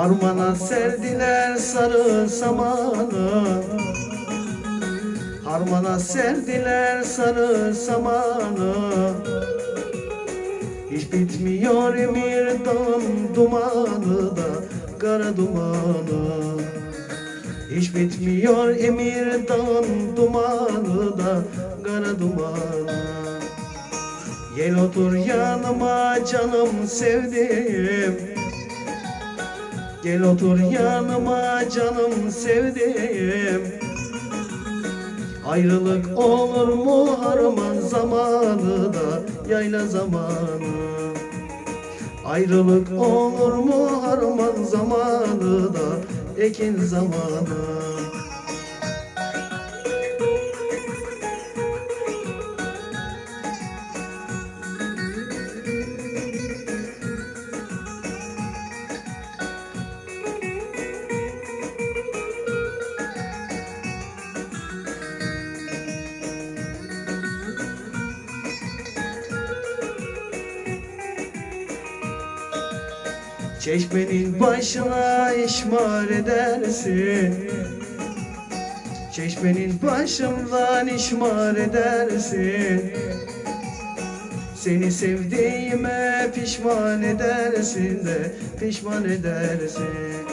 Harmana serdiler sarı samanı Harmana serdiler sarı samanı Hiç bitmiyor emir dağın dumanı da Kara dumanı. Hiç bitmiyor emir dağın dumanı da Kara dumanı. Gel otur yanıma canım sevdim Gel otur yanıma canım sevdim. Ayrılık olur mu harman zamanı da yayla zamanı? Ayrılık olur mu harman zamanı da ekin zamanı Çeşmenin başına işmar edersin. Çeşmenin başımdan işmar edersin. Seni sevdiğime pişman edersin de pişman edersin.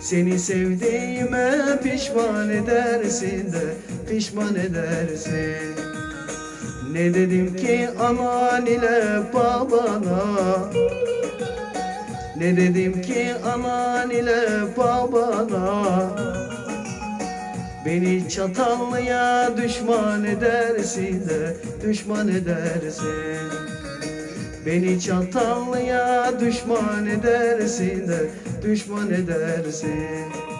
Seni sevdiğime pişman edersin de pişman edersin. Ne dedim ki anan ile babana ne dedim ki anan ile babana? Beni çatallıya düşman edersin de düşman edersin. Beni çatallıya düşman edersin de düşman edersin